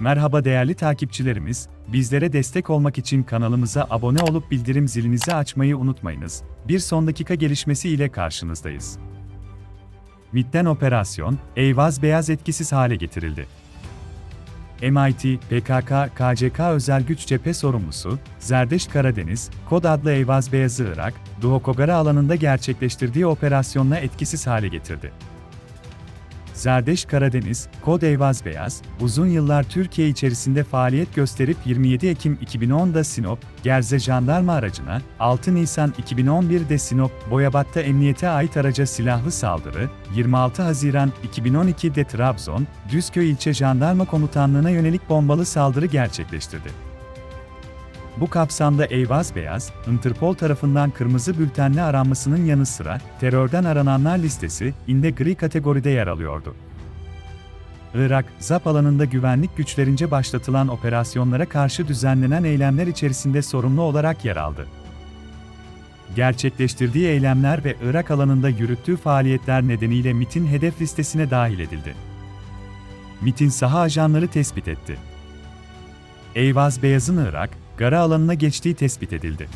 Merhaba değerli takipçilerimiz, bizlere destek olmak için kanalımıza abone olup bildirim zilinizi açmayı unutmayınız. Bir son dakika gelişmesi ile karşınızdayız. MIT'ten operasyon, Eyvaz Beyaz etkisiz hale getirildi. MIT, PKK, KCK Özel Güç Cephe Sorumlusu, Zerdeş Karadeniz, kod adlı Eyvaz Beyazı Irak, Duhokogara alanında gerçekleştirdiği operasyonla etkisiz hale getirdi. Zerdeş Karadeniz, Kod Eyvaz Beyaz, uzun yıllar Türkiye içerisinde faaliyet gösterip 27 Ekim 2010'da Sinop, Gerze jandarma aracına, 6 Nisan 2011'de Sinop, Boyabat'ta emniyete ait araca silahlı saldırı, 26 Haziran 2012'de Trabzon, Düzköy ilçe jandarma komutanlığına yönelik bombalı saldırı gerçekleştirdi. Bu kapsamda Eyvaz Beyaz, Interpol tarafından kırmızı bültenle aranmasının yanı sıra terörden arananlar listesi inde gri kategoride yer alıyordu. Irak, ZAP alanında güvenlik güçlerince başlatılan operasyonlara karşı düzenlenen eylemler içerisinde sorumlu olarak yer aldı. Gerçekleştirdiği eylemler ve Irak alanında yürüttüğü faaliyetler nedeniyle MIT'in hedef listesine dahil edildi. MIT'in saha ajanları tespit etti. Eyvaz Beyaz'ın Irak, Gara alanına geçtiği tespit edildi.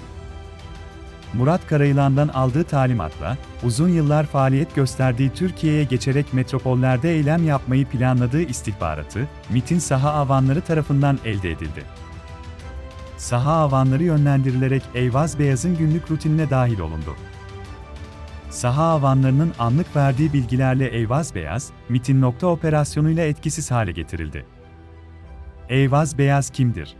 Murat Karayılan'dan aldığı talimatla, uzun yıllar faaliyet gösterdiği Türkiye'ye geçerek metropollerde eylem yapmayı planladığı istihbaratı, MIT'in saha avanları tarafından elde edildi. Saha avanları yönlendirilerek Eyvaz Beyaz'ın günlük rutinine dahil olundu. Saha avanlarının anlık verdiği bilgilerle Eyvaz Beyaz, MIT'in nokta operasyonuyla etkisiz hale getirildi. Eyvaz Beyaz kimdir?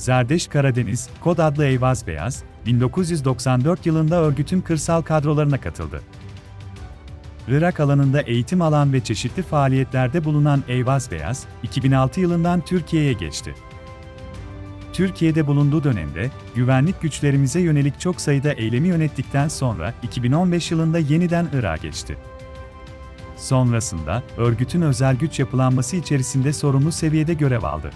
Zerdeş Karadeniz, kod adlı Eyvaz Beyaz, 1994 yılında örgütün kırsal kadrolarına katıldı. Irak alanında eğitim alan ve çeşitli faaliyetlerde bulunan Eyvaz Beyaz, 2006 yılından Türkiye'ye geçti. Türkiye'de bulunduğu dönemde, güvenlik güçlerimize yönelik çok sayıda eylemi yönettikten sonra 2015 yılında yeniden Irak'a geçti. Sonrasında, örgütün özel güç yapılanması içerisinde sorumlu seviyede görev aldı.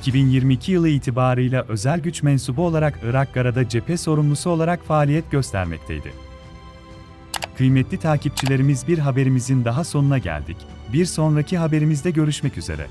2022 yılı itibarıyla özel güç mensubu olarak Irak Gara'da cephe sorumlusu olarak faaliyet göstermekteydi. Kıymetli takipçilerimiz bir haberimizin daha sonuna geldik. Bir sonraki haberimizde görüşmek üzere.